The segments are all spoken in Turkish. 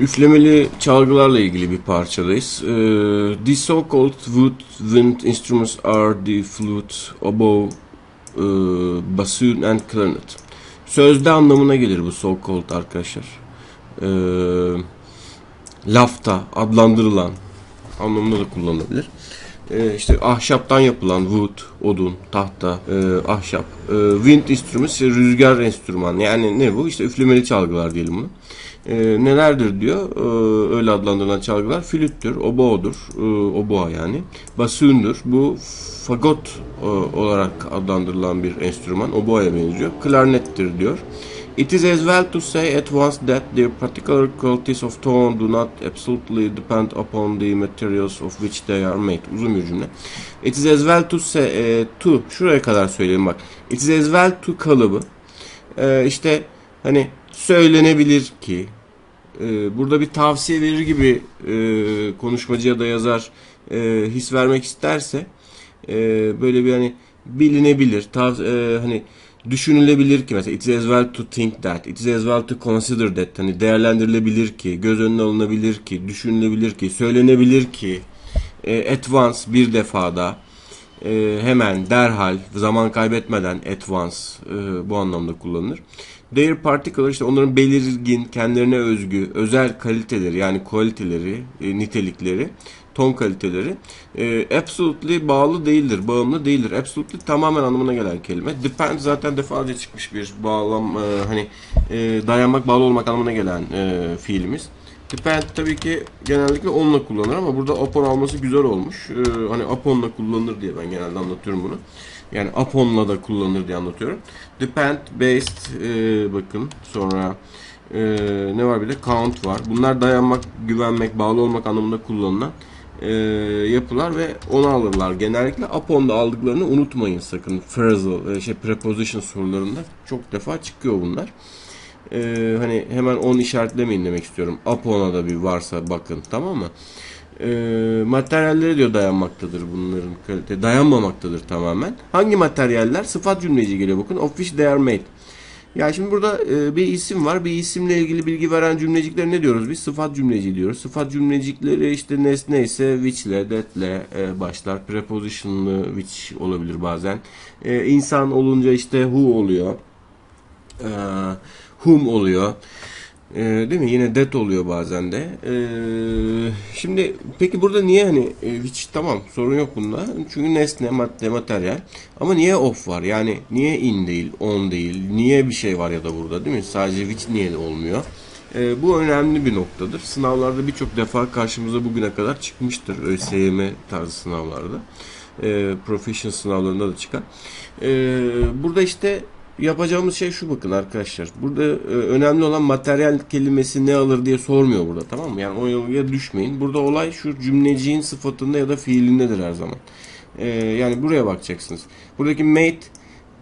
Üflemeli çalgılarla ilgili bir parçadayız. Ee, the so-called woodwind instruments are the flute, oboe, e, bassoon and clarinet. Sözde anlamına gelir bu so-called arkadaşlar. Ee, lafta adlandırılan anlamında da kullanılabilir. Ee, işte ahşaptan yapılan wood, odun, tahta, e, ahşap. E, wind instrument, işte rüzgar enstrüman. Yani ne bu? İşte üflemeli çalgılar diyelim bunu. E, nelerdir diyor. E, öyle adlandırılan çalgılar. Flüttür, oboğudur, e, oboğa yani. Bassoon'dur. Bu fagot e, olarak adlandırılan bir enstrüman. Oboğaya benziyor. Klarnettir diyor. It is as well to say at once that their particular qualities of tone do not absolutely depend upon the materials of which they are made. Uzun bir cümle. It is as well to say, e, to, şuraya kadar söyleyeyim bak. It is as well to kalıbı. E, işte hani söylenebilir ki, e, burada bir tavsiye verir gibi e, konuşmacı da yazar e, his vermek isterse, e, böyle bir hani bilinebilir, tav, e, hani düşünülebilir ki mesela it is as well to think that, it is as well to consider that hani değerlendirilebilir ki, göz önüne alınabilir ki, düşünülebilir ki, söylenebilir ki e, at once bir defada e, hemen derhal zaman kaybetmeden at once e, bu anlamda kullanılır. Their particular işte onların belirgin, kendilerine özgü, özel kaliteleri yani kaliteleri, e, nitelikleri, ton kaliteleri e, absolutely bağlı değildir, bağımlı değildir. Absolutely tamamen anlamına gelen kelime. Depend zaten defalarca çıkmış bir bağlam, e, hani e, dayanmak, bağlı olmak anlamına gelen e, fiilimiz. Depend tabii ki genellikle onunla kullanır ama burada upon alması güzel olmuş. Ee, hani upon'la kullanılır diye ben genelde anlatıyorum bunu. Yani upon'la da kullanılır diye anlatıyorum. Depend, based, e, bakın sonra e, ne var bir de count var. Bunlar dayanmak, güvenmek, bağlı olmak anlamında kullanılan e, yapılar ve onu alırlar. Genellikle upon'da aldıklarını unutmayın sakın. Phrasal, e, şey preposition sorularında çok defa çıkıyor bunlar. Ee, hani hemen on işaretlemeyin demek istiyorum. Upon'a da bir varsa bakın tamam mı? Ee, materyallere diyor dayanmaktadır bunların kalite. Dayanmamaktadır tamamen. Hangi materyaller? Sıfat cümleci geliyor bakın. Of which they are made. Ya şimdi burada e, bir isim var. Bir isimle ilgili bilgi veren cümlecikleri ne diyoruz biz? Sıfat cümleci diyoruz. Sıfat cümlecikleri işte nesne ise which'le, that'le e, başlar. Preposition'lı which olabilir bazen. E, insan olunca işte who oluyor. Eee whom oluyor. Ee, değil mi? Yine that oluyor bazen de. Ee, şimdi peki burada niye hani e, hiç tamam sorun yok bunda. Çünkü nesne, madde, materyal. Ama niye off var? Yani niye in değil, on değil? Niye bir şey var ya da burada değil mi? Sadece which niye olmuyor? Ee, bu önemli bir noktadır. Sınavlarda birçok defa karşımıza bugüne kadar çıkmıştır. ÖSYM tarzı sınavlarda. Ee, profession sınavlarında da çıkar. Ee, burada işte yapacağımız şey şu bakın arkadaşlar. Burada e, önemli olan materyal kelimesi ne alır diye sormuyor burada tamam mı? Yani o yolya düşmeyin. Burada olay şu cümleciğin sıfatında ya da fiilindedir her zaman. E, yani buraya bakacaksınız. Buradaki made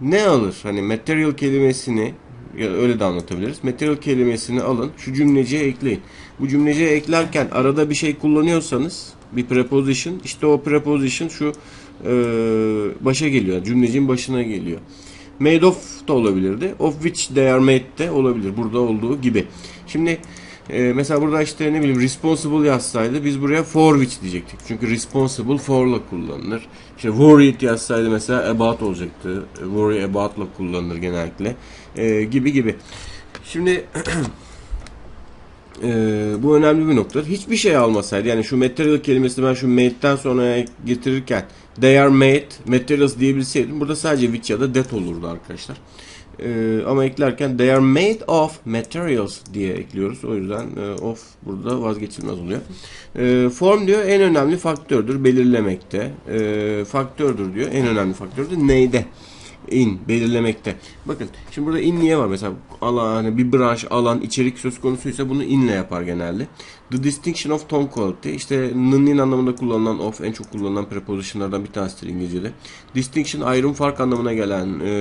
ne alır? Hani material kelimesini ya öyle de anlatabiliriz. Material kelimesini alın. Şu cümleciye ekleyin. Bu cümleciye eklerken arada bir şey kullanıyorsanız bir preposition işte o preposition şu e, başa geliyor. Cümleciğin başına geliyor. Made of da olabilirdi. Of which they are made de olabilir. Burada olduğu gibi. Şimdi e, mesela burada işte ne bileyim responsible yazsaydı biz buraya for which diyecektik. Çünkü responsible for'la kullanılır. İşte worried yazsaydı mesela about olacaktı. Worry about'la kullanılır genellikle. E, gibi gibi. Şimdi Ee, bu önemli bir nokta. Hiçbir şey almasaydı yani şu material kelimesini ben şu made'den sonra getirirken they are made materials diyebilseydim burada sadece which ya da that olurdu arkadaşlar. Ee, ama eklerken they are made of materials diye ekliyoruz. O yüzden e, of burada vazgeçilmez oluyor. E, form diyor en önemli faktördür belirlemekte. E, faktördür diyor en önemli faktördür neyde? İn belirlemekte. Bakın şimdi burada in niye var? Mesela alan, hani bir branş, alan, içerik söz konusuysa bunu inle yapar genelde. The distinction of tone quality işte n'nin anlamında kullanılan of en çok kullanılan prepositionlardan bir tanesidir İngilizce'de. Distinction ayrım fark anlamına gelen e,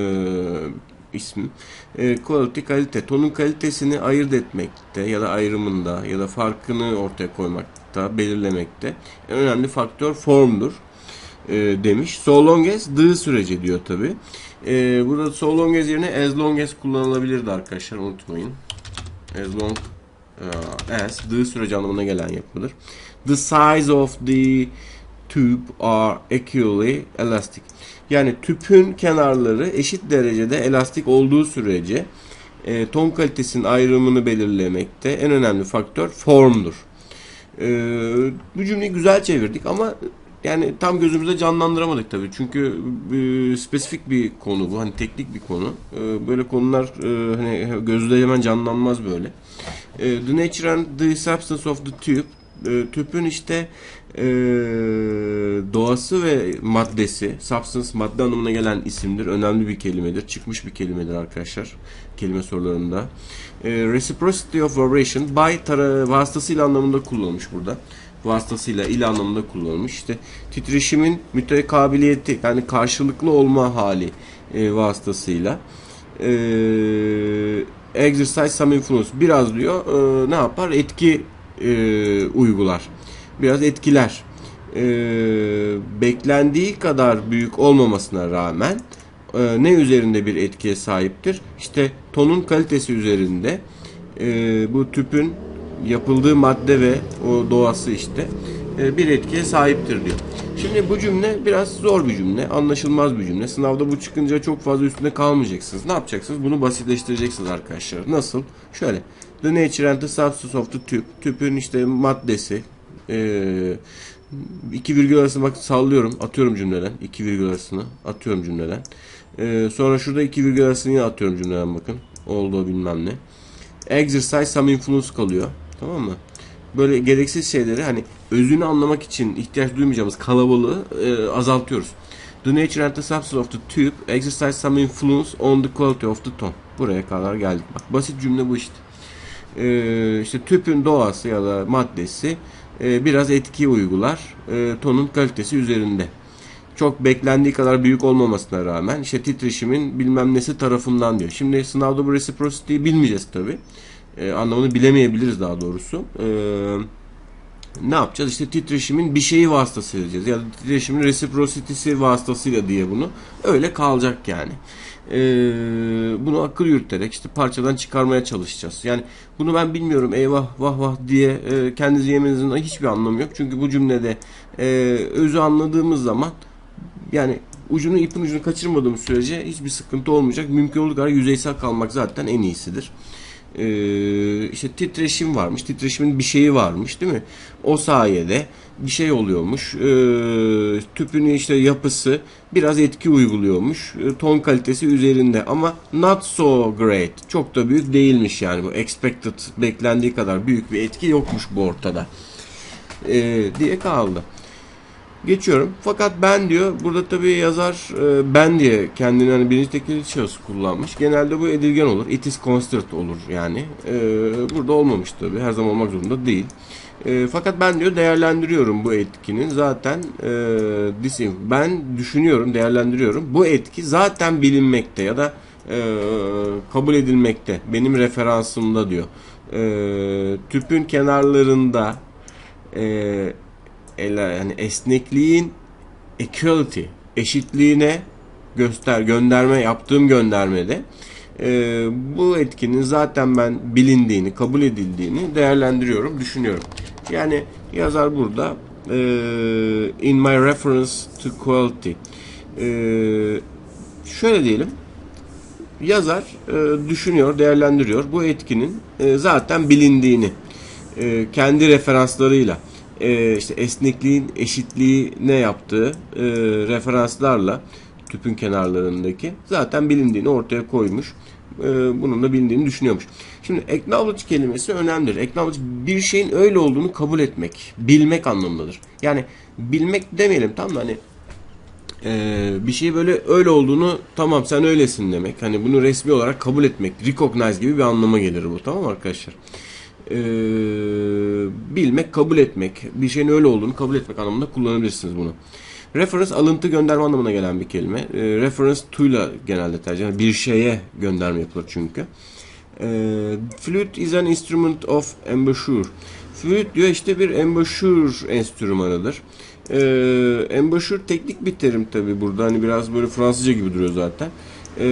ismi. E, quality kalite. Tonun kalitesini ayırt etmekte ya da ayrımında ya da farkını ortaya koymakta, belirlemekte. En önemli faktör formdur e, demiş. So long as dığı sürece diyor tabi. E, burada so long as yerine as long as kullanılabilirdi arkadaşlar unutmayın. As long e, as the süreci anlamına gelen yapıdır. The size of the tube are equally elastic. Yani tüpün kenarları eşit derecede elastik olduğu sürece e, ton kalitesinin ayrımını belirlemekte en önemli faktör formdur. E, bu cümleyi güzel çevirdik ama yani tam gözümüzde canlandıramadık tabii. Çünkü e, spesifik bir konu bu. Hani teknik bir konu. E, böyle konular e, hani gözde hemen canlanmaz böyle. E, the nature and the substance of the tube e, tüpün işte e, doğası ve maddesi, substance madde anlamına gelen isimdir. Önemli bir kelimedir. Çıkmış bir kelimedir arkadaşlar. Kelime sorularında. E, reciprocity of vibration by vasıtasıyla anlamında kullanılmış burada. Vasıtasıyla ile anlamında kullanılmış. İşte titreşimin mütekabiliyeti yani karşılıklı olma hali e, vasıtasıyla. E, exercise some influence. Biraz diyor e, ne yapar? Etki e, uygular. Biraz etkiler. E, beklendiği kadar büyük olmamasına rağmen e, ne üzerinde bir etkiye sahiptir? İşte tonun kalitesi üzerinde e, bu tüpün yapıldığı madde ve o doğası işte e, bir etkiye sahiptir diyor. Şimdi bu cümle biraz zor bir cümle, anlaşılmaz bir cümle. Sınavda bu çıkınca çok fazla üstünde kalmayacaksınız. Ne yapacaksınız? Bunu basitleştireceksiniz arkadaşlar. Nasıl? Şöyle. The nature and the substance of the tube. Tüpün işte maddesi. Ee, iki virgül arasını bak sallıyorum. Atıyorum cümleden. İki virgül arasını atıyorum cümleden. Ee, sonra şurada iki virgül arasını yine atıyorum cümleden bakın. Olduğu bilmem ne. Exercise some influence kalıyor. Tamam mı? Böyle gereksiz şeyleri hani özünü anlamak için ihtiyaç duymayacağımız kalabalığı e, azaltıyoruz. The nature and the substance of the tube exercise some influence on the quality of the tone. Buraya kadar geldik. Bak basit cümle bu işte. Ee, işte tüpün doğası ya da maddesi e, biraz etki uygular e, tonun kalitesi üzerinde. Çok beklendiği kadar büyük olmamasına rağmen işte titreşimin bilmem nesi tarafından diyor. Şimdi sınavda bu reciprocity'yi bilmeyeceğiz tabi. E, anlamını bilemeyebiliriz daha doğrusu. E, ne yapacağız? İşte titreşimin bir şeyi vasıtasıyla diyeceğiz. Ya da titreşimin reciprocity'si vasıtasıyla diye bunu. Öyle kalacak yani. Ee, bunu akıl yürüterek işte parçadan çıkarmaya çalışacağız. Yani bunu ben bilmiyorum eyvah vah vah diye e, kendinizi yemenizin hiçbir anlamı yok. Çünkü bu cümlede e, özü anladığımız zaman yani ucunu ipin ucunu kaçırmadığımız sürece hiçbir sıkıntı olmayacak. Mümkün olduğu kadar yüzeysel kalmak zaten en iyisidir e, işte titreşim varmış. Titreşimin bir şeyi varmış değil mi? O sayede bir şey oluyormuş. E, tüpün işte yapısı biraz etki uyguluyormuş. E, ton kalitesi üzerinde ama not so great. Çok da büyük değilmiş yani bu expected beklendiği kadar büyük bir etki yokmuş bu ortada. E, diye kaldı. Geçiyorum. Fakat ben diyor. Burada tabii yazar e, ben diye kendini hani birinci tekil şahıs kullanmış. Genelde bu edilgen olur. It is considered olur yani. E, burada olmamış tabii. Her zaman olmak zorunda değil. E, fakat ben diyor değerlendiriyorum bu etkinin zaten e, disim. Ben düşünüyorum, değerlendiriyorum. Bu etki zaten bilinmekte ya da e, kabul edilmekte. Benim referansımda diyor. E, tüpün kenarlarında e, yani esnekliğin equality eşitliğine göster gönderme yaptığım göndermede e, bu etkinin zaten ben bilindiğini kabul edildiğini değerlendiriyorum düşünüyorum. Yani yazar burada e, in my reference to quality. E, şöyle diyelim yazar e, düşünüyor değerlendiriyor bu etkinin e, zaten bilindiğini e, kendi referanslarıyla e, işte esnekliğin eşitliği ne yaptığı e, referanslarla tüpün kenarlarındaki zaten bilindiğini ortaya koymuş. E, bunun da bilindiğini düşünüyormuş. Şimdi acknowledge kelimesi önemlidir. Acknowledge bir şeyin öyle olduğunu kabul etmek, bilmek anlamındadır. Yani bilmek demeyelim tam da hani e, bir şey böyle öyle olduğunu tamam sen öylesin demek. Hani bunu resmi olarak kabul etmek, recognize gibi bir anlama gelir bu tamam arkadaşlar? E, bilmek, kabul etmek, bir şeyin öyle olduğunu kabul etmek anlamında kullanabilirsiniz bunu. Reference alıntı gönderme anlamına gelen bir kelime. E, reference to'yla genelde tercih edilir. Bir şeye gönderme yapılır çünkü. E, flute is an instrument of embouchure. Flute diyor işte bir embouchure enstrümanıdır. E, embouchure teknik bir terim tabi burada. Hani biraz böyle Fransızca gibi duruyor zaten. E,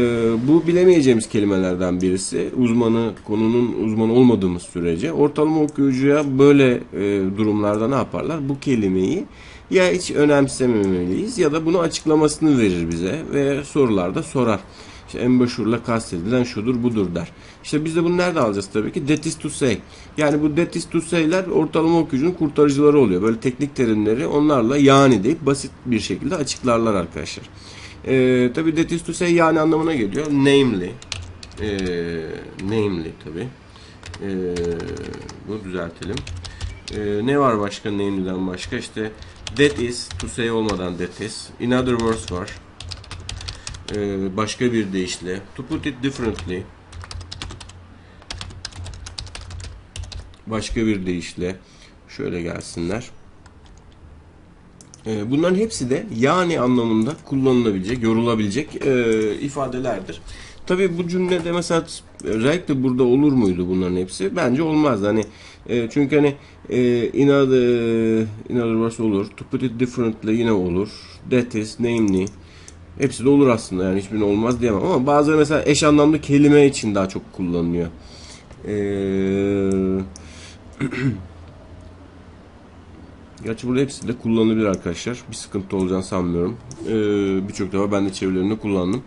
bu bilemeyeceğimiz kelimelerden birisi. Uzmanı, konunun uzmanı olmadığımız sürece. Ortalama okuyucuya böyle e, durumlarda ne yaparlar? Bu kelimeyi ya hiç önemsememeliyiz ya da bunu açıklamasını verir bize ve sorularda sorar. İşte embouchure'la kastedilen şudur budur der. İşte biz de bunu nerede alacağız tabii ki? That is to say. Yani bu that is to say'ler ortalama okuyucunun kurtarıcıları oluyor. Böyle teknik terimleri onlarla yani deyip basit bir şekilde açıklarlar arkadaşlar. Ee, tabii that is to say yani anlamına geliyor. Namely. Ee, namely tabii. Ee, bunu düzeltelim. Ee, ne var başka namely'den başka? İşte that is to say olmadan that is. In other words var. Ee, başka bir deyişle. To put it differently. Başka bir deyişle. Şöyle gelsinler. Ee, bunların hepsi de yani anlamında kullanılabilecek, yorulabilecek e, ifadelerdir. Tabii bu cümlede mesela özellikle burada olur muydu bunların hepsi? Bence olmaz. Hani e, çünkü hani e, in other, in other words olur. To put it differently yine olur. That is, namely. Hepsi de olur aslında yani hiçbirini olmaz diyemem ama bazıları mesela eş anlamlı kelime için daha çok kullanılıyor. Eee Gerçi burada hepsi de kullanılabilir arkadaşlar. Bir sıkıntı olacağını sanmıyorum. Ee, Birçok defa ben de çevirilerini kullandım.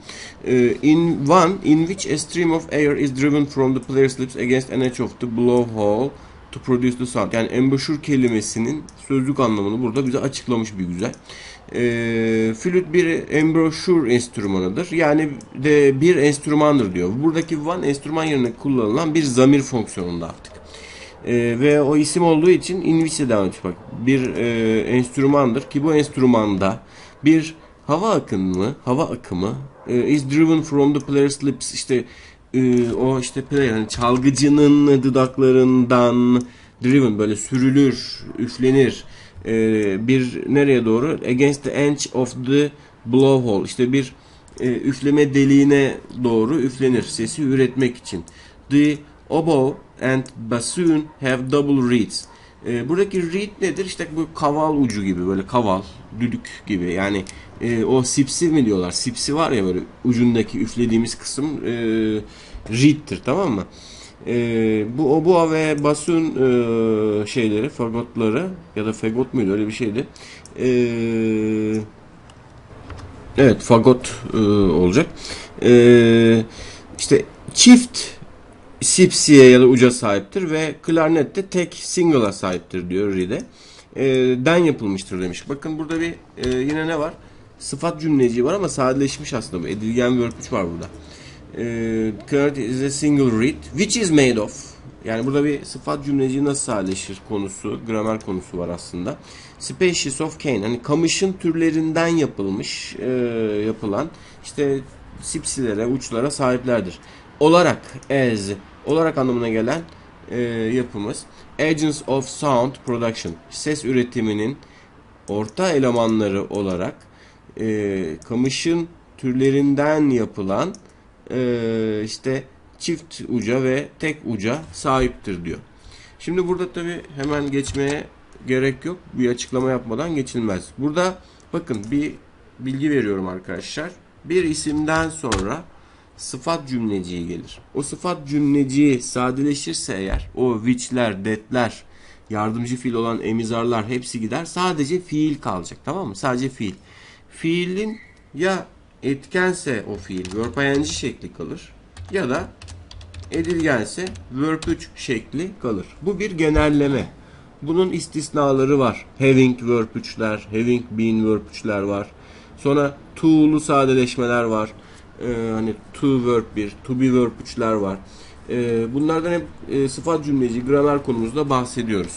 Ee, in one, in which a stream of air is driven from the player's lips against an edge of the blowhole to produce the sound. Yani embouchure kelimesinin sözlük anlamını burada bize açıklamış bir güzel. Ee, flüt bir embouchure enstrümanıdır. Yani de bir enstrümandır diyor. Buradaki one enstrüman yerine kullanılan bir zamir fonksiyonunda artık. E, ve o isim olduğu için ediyor. Bak bir e, enstrümandır ki bu enstrümanda bir hava akımı, hava akımı e, is driven from the player's lips işte e, o işte player yani çalgıcının dudaklarından driven böyle sürülür, üflenir. E, bir nereye doğru? Against the edge of the blowhole. İşte bir e, üfleme deliğine doğru üflenir sesi üretmek için. The oboe and bassoon have double reeds. E, buradaki reed nedir? İşte bu kaval ucu gibi böyle kaval, düdük gibi. Yani e, o sipsi mi diyorlar? Sipsi var ya böyle ucundaki üflediğimiz kısım e, reed'tir tamam mı? E, bu oboa ve bassoon e, şeyleri, fagotları ya da fagot muydu öyle bir şeydi. E, evet fagot e, olacak. E, işte çift sipsiye ya da uca sahiptir ve klarnet de tek single'a sahiptir diyor Ride. E, den yapılmıştır demiş. Bakın burada bir e, yine ne var? Sıfat cümleci var ama sadeleşmiş aslında bu. Edilgen verb 3 var burada. E, klarnet is a single reed which is made of. Yani burada bir sıfat cümleci nasıl sadeleşir konusu, gramer konusu var aslında. Species of cane. Hani kamışın türlerinden yapılmış, e, yapılan işte sipsilere, uçlara sahiplerdir. Olarak as olarak anlamına gelen e, yapımız Agents of Sound Production ses üretiminin orta elemanları olarak e, kamışın türlerinden yapılan e, işte çift uca ve tek uca sahiptir diyor. Şimdi burada tabi hemen geçmeye gerek yok. Bir açıklama yapmadan geçilmez. Burada bakın bir bilgi veriyorum arkadaşlar. Bir isimden sonra sıfat cümleciği gelir. O sıfat cümleciği sadeleşirse eğer o which'ler, that'ler, yardımcı fiil olan emizarlar hepsi gider. Sadece fiil kalacak tamam mı? Sadece fiil. Fiilin ya etkense o fiil verb ing şekli kalır ya da edilgense verb 3 şekli kalır. Bu bir genelleme. Bunun istisnaları var. Having verb 3'ler, having been verb 3'ler var. Sonra to'lu sadeleşmeler var e, hani to verb 1, to be verb 3'ler var. E, bunlardan hep e, sıfat cümleci gramer konumuzda bahsediyoruz.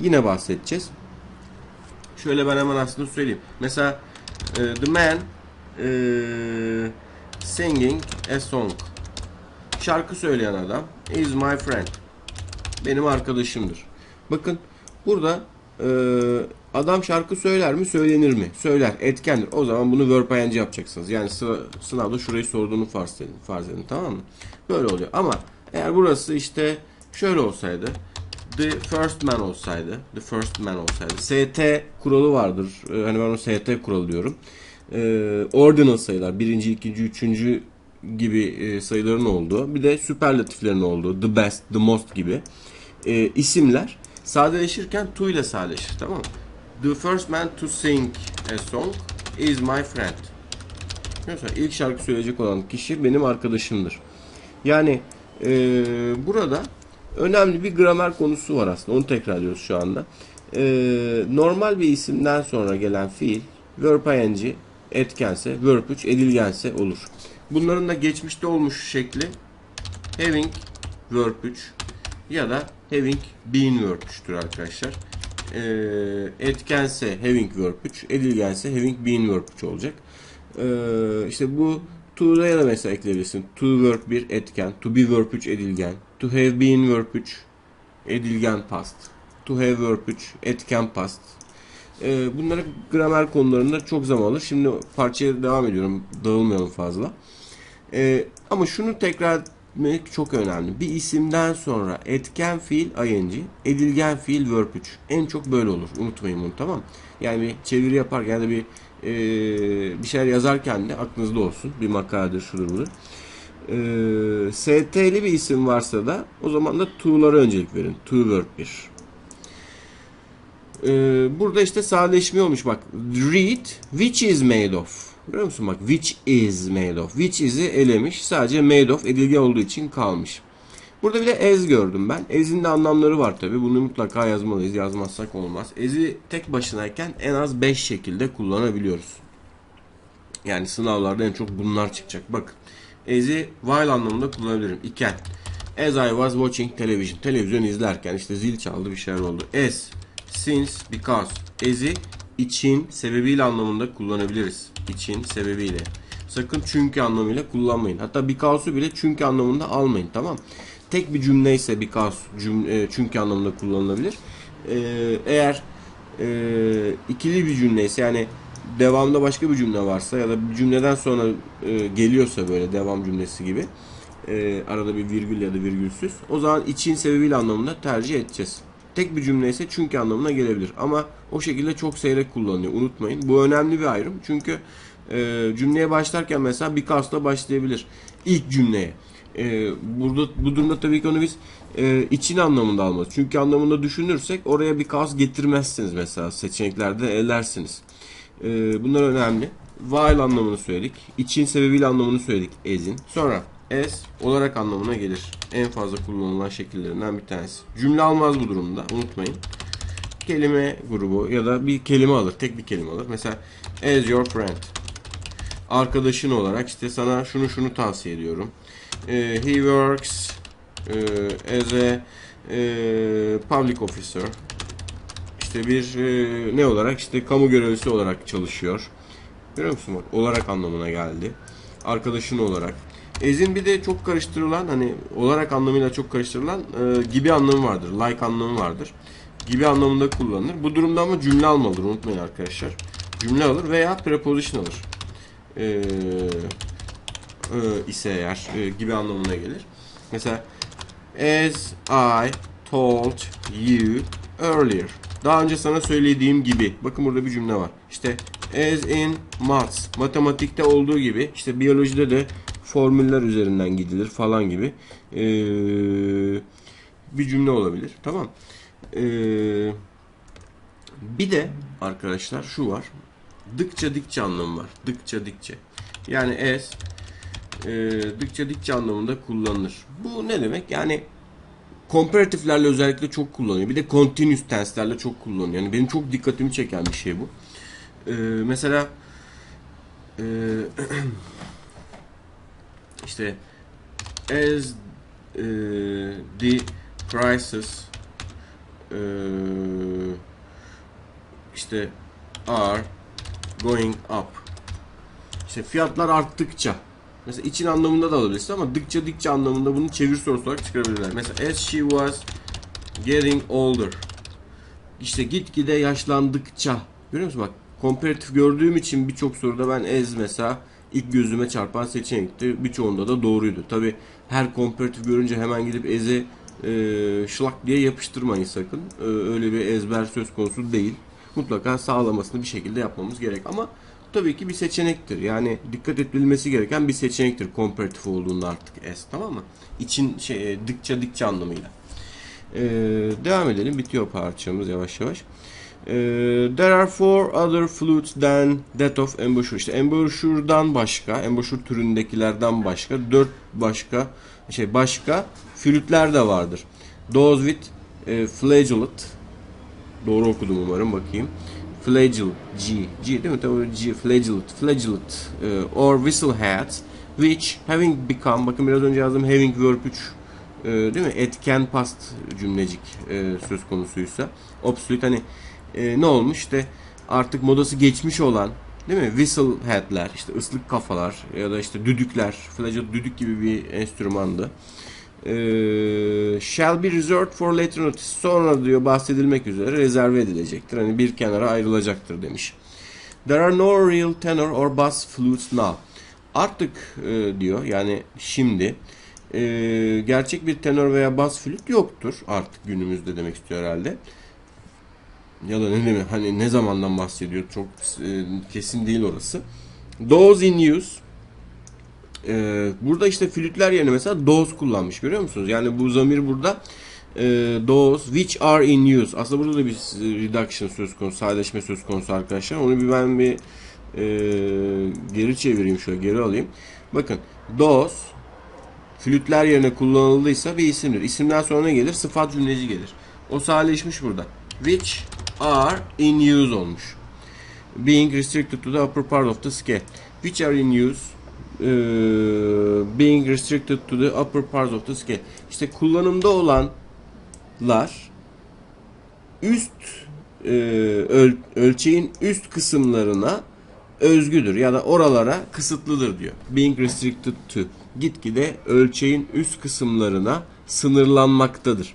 Yine bahsedeceğiz. Şöyle ben hemen aslında söyleyeyim. Mesela e, the man e, singing a song. Şarkı söyleyen adam is my friend. Benim arkadaşımdır. Bakın burada e, Adam şarkı söyler mi? Söylenir mi? Söyler. Etkendir. O zaman bunu verb ing yapacaksınız. Yani sınavda şurayı sorduğunu farz edin. Farz edin. Tamam mı? Böyle oluyor. Ama eğer burası işte şöyle olsaydı The first man olsaydı The first man olsaydı ST kuralı vardır. Ee, hani ben onu ST kuralı diyorum. Ee, ordinal sayılar. Birinci, ikinci, üçüncü gibi e, sayıların olduğu, bir de süperlatiflerin olduğu, the best, the most gibi e, isimler sadeleşirken to ile sadeleşir. Tamam mı? The first man to sing a song is my friend. Mesela ilk şarkı söyleyecek olan kişi benim arkadaşımdır. Yani e, burada önemli bir gramer konusu var aslında. Onu tekrar ediyoruz şu anda. E, normal bir isimden sonra gelen fiil verb ing etkense, verb 3 edilgense olur. Bunların da geçmişte olmuş şekli having verb 3 ya da having been verb 3'tür arkadaşlar. E, etkense having verb 3, edilgense having been verb 3 olacak. E, işte bu to'ya da mesela ekleyebilirsin. To verb 1 etken, to be verb 3 edilgen, to have been verb 3 edilgen past, to have verb 3 etken past. E, bunları gramer konularında çok zaman alır. Şimdi parçaya devam ediyorum. Dağılmayalım fazla. E, ama şunu tekrar etmek çok önemli. Bir isimden sonra etken fiil ing, edilgen fiil verb 3. En çok böyle olur. Unutmayın bunu tamam? Yani bir çeviri yaparken ya da bir e, bir şeyler yazarken de aklınızda olsun. Bir makaledir, şudur budur. E, ST'li bir isim varsa da o zaman da to'lara öncelik verin. To verb 1. E, burada işte sadeleşme olmuş bak. Read which is made of. Görüyor musun bak which is made of. Which is'i elemiş. Sadece made of edilgen olduğu için kalmış. Burada bir de as gördüm ben. As'in de anlamları var tabi. Bunu mutlaka yazmalıyız. Yazmazsak olmaz. As'i tek başınayken en az 5 şekilde kullanabiliyoruz. Yani sınavlarda en çok bunlar çıkacak. Bak. As'i while anlamında kullanabilirim. İken. As I was watching television. Televizyon izlerken işte zil çaldı bir şeyler oldu. As, since, because. As'i için, sebebiyle anlamında kullanabiliriz. İçin, sebebiyle. Sakın çünkü anlamıyla kullanmayın. Hatta because'u bile çünkü anlamında almayın. Tamam Tek bir cümle ise because cümle, çünkü anlamında kullanılabilir. Ee, eğer e, ikili bir cümle ise yani devamda başka bir cümle varsa ya da bir cümleden sonra e, geliyorsa böyle devam cümlesi gibi e, arada bir virgül ya da virgülsüz o zaman için sebebiyle anlamında tercih edeceğiz. Tek bir cümle ise çünkü anlamına gelebilir. Ama o şekilde çok seyrek kullanılıyor. Unutmayın. Bu önemli bir ayrım. Çünkü e, cümleye başlarken mesela because'la başlayabilir. İlk cümleye. E, burada bu durumda tabii ki onu biz e, için anlamında almaz. Çünkü anlamında düşünürsek oraya because getirmezsiniz mesela. Seçeneklerde elersiniz. E, bunlar önemli. While anlamını söyledik. İçin sebebiyle anlamını söyledik. As'in. Sonra as olarak anlamına gelir. En fazla kullanılan şekillerinden bir tanesi. Cümle almaz bu durumda. Unutmayın. Kelime grubu ya da bir kelime alır. Tek bir kelime alır. Mesela as your friend. Arkadaşın olarak işte sana şunu şunu tavsiye ediyorum. Ee, he works e, as a e, public officer. İşte bir e, ne olarak işte kamu görevlisi olarak çalışıyor. Görüyor musun olarak anlamına geldi. Arkadaşın olarak. Ezin bir de çok karıştırılan hani olarak anlamıyla çok karıştırılan e, gibi anlamı vardır. Like anlamı vardır. Gibi anlamında kullanılır. Bu durumda ama cümle almalıdır unutmayın arkadaşlar. Cümle alır veya preposition alır. E, e, ise eğer e, gibi anlamına gelir. Mesela as I told you earlier. Daha önce sana söylediğim gibi. Bakın burada bir cümle var. İşte as in maths. Matematikte olduğu gibi. işte biyolojide de formüller üzerinden gidilir falan gibi ee, bir cümle olabilir. Tamam. Ee, bir de arkadaşlar şu var. Dıkça dikçe anlamı var. Dıkça dikçe. Yani as e, dıkça dikçe anlamında kullanılır. Bu ne demek? Yani komparatiflerle özellikle çok kullanıyor. Bir de continuous tense'lerle çok kullanıyor. Yani benim çok dikkatimi çeken bir şey bu. Ee, mesela e, işte as e, the prices e, işte are going up. İşte fiyatlar arttıkça. Mesela için anlamında da alabilirsin ama dıkça dıkça anlamında bunu çevir sorusu olarak çıkarabilirler. Mesela as she was getting older. İşte gitgide yaşlandıkça. Görüyor musun bak komparatif gördüğüm için birçok soruda ben as mesela ilk gözüme çarpan seçenekti. Birçoğunda da doğruydu. Tabi her komparatif görünce hemen gidip eze e, şlak diye yapıştırmayın sakın. E, öyle bir ezber söz konusu değil. Mutlaka sağlamasını bir şekilde yapmamız gerek. Ama tabii ki bir seçenektir. Yani dikkat edilmesi gereken bir seçenektir komparatif olduğunda artık S tamam mı? İçin şey dıkça dıkça anlamıyla. Ee, devam edelim. Bitiyor parçamız yavaş yavaş. Ee, there are four other flutes than that of embouchure. İşte embouchure'dan başka, embouchure türündekilerden başka dört başka şey başka flütler de vardır. Those with e, flagellate Doğru okudum umarım bakayım. Flagell G G değil mi? Tabii G flagellate flagellate e, or whistle heads which having become bakın biraz önce yazdım having verb 3 e, değil mi? Etken past cümlecik e, söz konusuysa obsolete hani e, ne olmuş işte artık modası geçmiş olan değil mi? Whistle head'ler işte ıslık kafalar ya da işte düdükler flagellate düdük gibi bir enstrümandı. E, shall be reserved for later notice. Sonra diyor bahsedilmek üzere rezerve edilecektir. Hani bir kenara ayrılacaktır demiş. There are no real tenor or bass flutes now. Artık e, diyor yani şimdi e, gerçek bir tenor veya bas flüt yoktur artık günümüzde demek istiyor herhalde. Ya da ne demek hani ne zamandan bahsediyor çok e, kesin değil orası. Those in use ee, burada işte flütler yerine mesela those kullanmış görüyor musunuz? Yani bu zamir burada e, those which are in use. Aslında burada da bir reduction söz konusu, sadeleşme söz konusu arkadaşlar. Onu bir ben bir e, geri çevireyim şöyle geri alayım. Bakın those flütler yerine kullanıldıysa bir isimdir. İsimden sonra ne gelir? Sıfat cümleci gelir. O sadeleşmiş burada. Which are in use olmuş. Being restricted to the upper part of the scale. Which are in use e, being restricted to the upper parts of the scale. İşte kullanımda olanlar üst e, öl, ölçeğin üst kısımlarına özgüdür ya da oralara kısıtlıdır diyor. Being restricted to gitgide ölçeğin üst kısımlarına sınırlanmaktadır.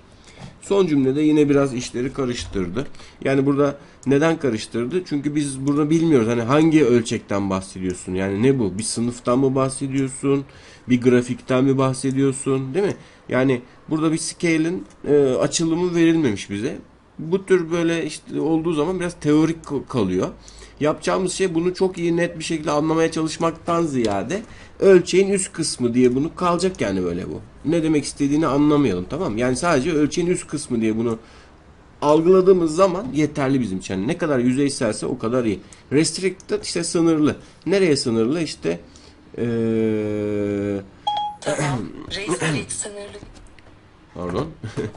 Son cümlede yine biraz işleri karıştırdı. Yani burada neden karıştırdı? Çünkü biz burada bilmiyoruz. Hani hangi ölçekten bahsediyorsun? Yani ne bu? Bir sınıftan mı bahsediyorsun? Bir grafikten mi bahsediyorsun? Değil mi? Yani burada bir scale'in e, açılımı verilmemiş bize. Bu tür böyle işte olduğu zaman biraz teorik kalıyor. Yapacağımız şey bunu çok iyi net bir şekilde anlamaya çalışmaktan ziyade ölçeğin üst kısmı diye bunu kalacak yani böyle bu. Ne demek istediğini anlamayalım tamam mı? Yani sadece ölçeğin üst kısmı diye bunu algıladığımız zaman yeterli bizim için. Yani ne kadar yüzeyselse o kadar iyi. Restricted işte sınırlı. Nereye sınırlı? İşte ee, Tamam. Restricted sınırlı. pardon.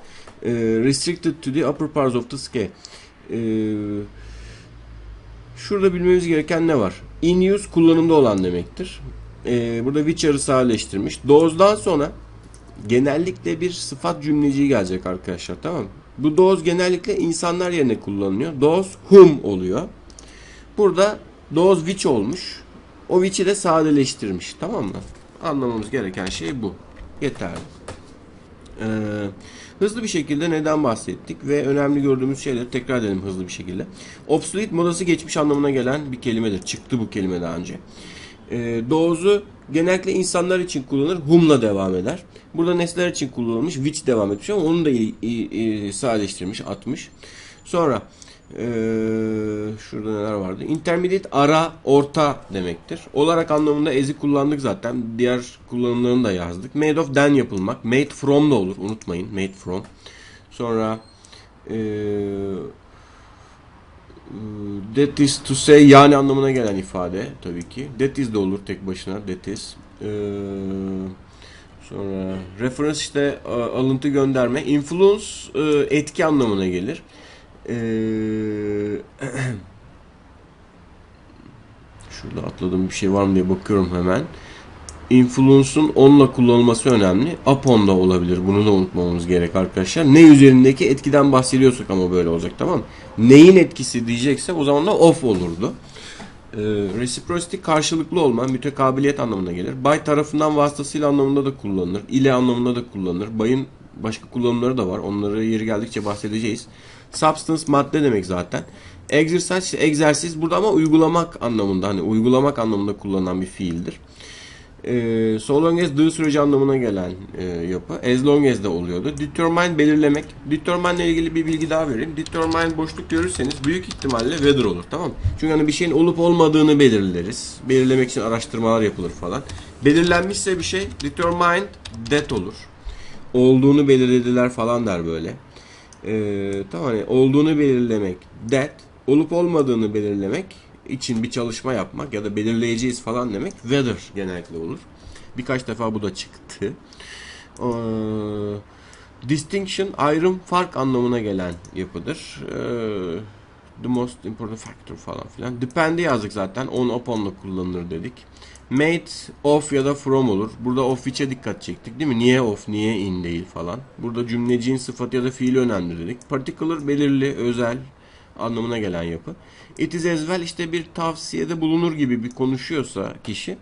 Restricted to the upper parts of the scale. Ee, şurada bilmemiz gereken ne var? In use kullanımda olan demektir. Ee, burada which'arı sağleştirmiş. Those'dan sonra genellikle bir sıfat cümleciği gelecek arkadaşlar tamam mı? Bu those genellikle insanlar yerine kullanılıyor. Those whom oluyor. Burada those which olmuş. O which'i de sadeleştirmiş. Tamam mı? Anlamamız gereken şey bu. Yeterli. Ee, hızlı bir şekilde neden bahsettik ve önemli gördüğümüz şeyleri tekrar edelim hızlı bir şekilde. Obsolete modası geçmiş anlamına gelen bir kelimedir. Çıktı bu kelime daha önce. Ee, those'u genellikle insanlar için kullanılır. Whom'la devam eder. Burada nesneler için kullanılmış. Which devam etmiş ama onu da iyi, iyi, iyi sadeleştirmiş, atmış. Sonra ee, şurada neler vardı? Intermediate ara, orta demektir. Olarak anlamında ezi kullandık zaten. Diğer kullanımlarını da yazdık. Made of den yapılmak. Made from da olur. Unutmayın. Made from. Sonra ee, that is to say yani anlamına gelen ifade tabii ki. That is de olur tek başına. That is. Ee, sonra reference işte alıntı gönderme. Influence e, etki anlamına gelir. Ee, şurada atladığım bir şey var mı diye bakıyorum hemen. Influence'un onunla kullanılması önemli. Upon da olabilir. Bunu da unutmamamız gerek arkadaşlar. Ne üzerindeki etkiden bahsediyorsak ama böyle olacak tamam mı? Neyin etkisi diyeceksek o zaman da off olurdu. Ee, reciprocity karşılıklı olma, mütekabiliyet anlamına gelir. By tarafından vasıtasıyla anlamında da kullanılır. ile anlamında da kullanılır. By'ın başka kullanımları da var. Onları yeri geldikçe bahsedeceğiz. Substance madde demek zaten. Exercise egzersiz burada ama uygulamak anlamında hani uygulamak anlamında kullanılan bir fiildir. E, so long as dı süreci anlamına gelen e, yapı. As long as de oluyordu. Determine belirlemek. Determine ile ilgili bir bilgi daha vereyim. Determine boşluk görürseniz büyük ihtimalle whether olur tamam mı? Çünkü hani bir şeyin olup olmadığını belirleriz. Belirlemek için araştırmalar yapılır falan. Belirlenmişse bir şey determined that olur. Olduğunu belirlediler falan der böyle. Ee, tamam hani olduğunu belirlemek that olup olmadığını belirlemek için bir çalışma yapmak ya da belirleyeceğiz falan demek whether genellikle olur. Birkaç defa bu da çıktı. Ee, distinction ayrım fark anlamına gelen yapıdır. Ee, the most important factor falan filan. Depend'i yazdık zaten. On upon'la kullanılır dedik. Made of ya da from olur. Burada of which'e dikkat çektik değil mi? Niye of, niye in değil falan. Burada cümleciğin sıfatı ya da fiili önemli dedik. Particular belirli, özel anlamına gelen yapı. It is as well işte bir tavsiyede bulunur gibi bir konuşuyorsa kişi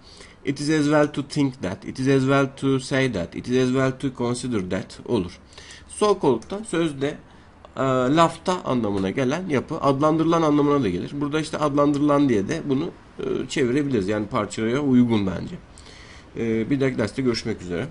It is as well to think that. It is as well to say that. It is as well to consider that olur. So called'dan sözde e, lafta anlamına gelen yapı adlandırılan anlamına da gelir. Burada işte adlandırılan diye de bunu e, çevirebiliriz. Yani parçaya uygun bence. E, bir dahaki derste görüşmek üzere.